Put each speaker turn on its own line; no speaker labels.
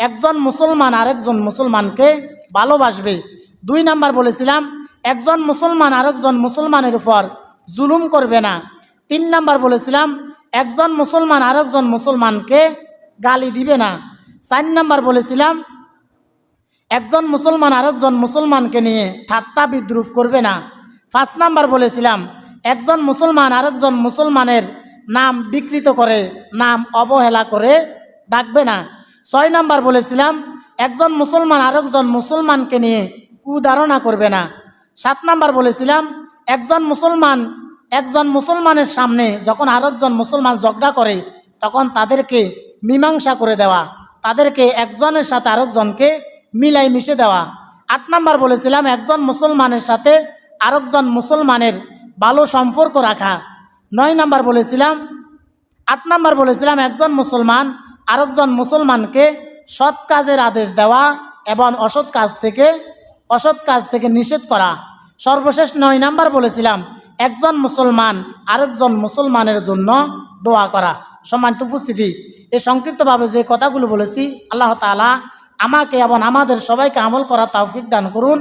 একজন মুসলমান আরেকজন মুসলমানকে ভালোবাসবে। দুই নাম্বার বলেছিলাম, একজন মুসলমান আরেকজন মুসলমানের উপর জুলুম করবে না। তিন নাম্বার বলেছিলাম, একজন মুসলমান আরেকজন মুসলমানকে গালি দিবে না। চার নাম্বার বলেছিলাম, একজন মুসলমান আরেকজন মুসলমানকে নিয়ে ঠাট্টা বিদ্রুপ করবে না। পাঁচ নাম্বার বলেছিলাম, একজন মুসলমান আরেকজন মুসলমানের নাম বিকৃত করে, নাম অবহেলা করে ডাকবে না। ছয় নাম্বার বলেছিলাম, একজন মুসলমান আরেকজন মুসলমানকে নিয়ে কুধারণা করবে না। সাত নাম্বার বলেছিলাম, একজন মুসলমান একজন মুসলমানের সামনে যখন আরেকজন মুসলমান ঝগড়া করে, তখন তাদেরকে মীমাংসা করে দেওয়া, তাদেরকে একজনের সাথে আরেকজনকে মিলাই মিশে দেওয়া। আট নাম্বার বলেছিলাম, একজন মুসলমানের সাথে আরেকজন মুসলমানের ভালো সম্পর্ক রাখা। নয় নাম্বার বলেছিলাম, আট নাম্বার বলেছিলাম, একজন মুসলমান আরেকজন মুসলমানকে সৎ কাজের আদেশ দেওয়া এবং অসৎ কাজ থেকে, অসৎ কাজ থেকে নিষেধ করা। সর্বশেষ নয় নাম্বার বলেছিলাম, একজন মুসলমান আরেকজন মুসলমানের জন্য দোয়া করা। সম্মানিত উপস্থিতি এই সংক্ষিপ্তভাবে যে কথাগুলো বলেছি, আল্লাহ তাআলা আমাকে এবং আমাদের সবাইকে আমল করা তৌফিক দান করুন।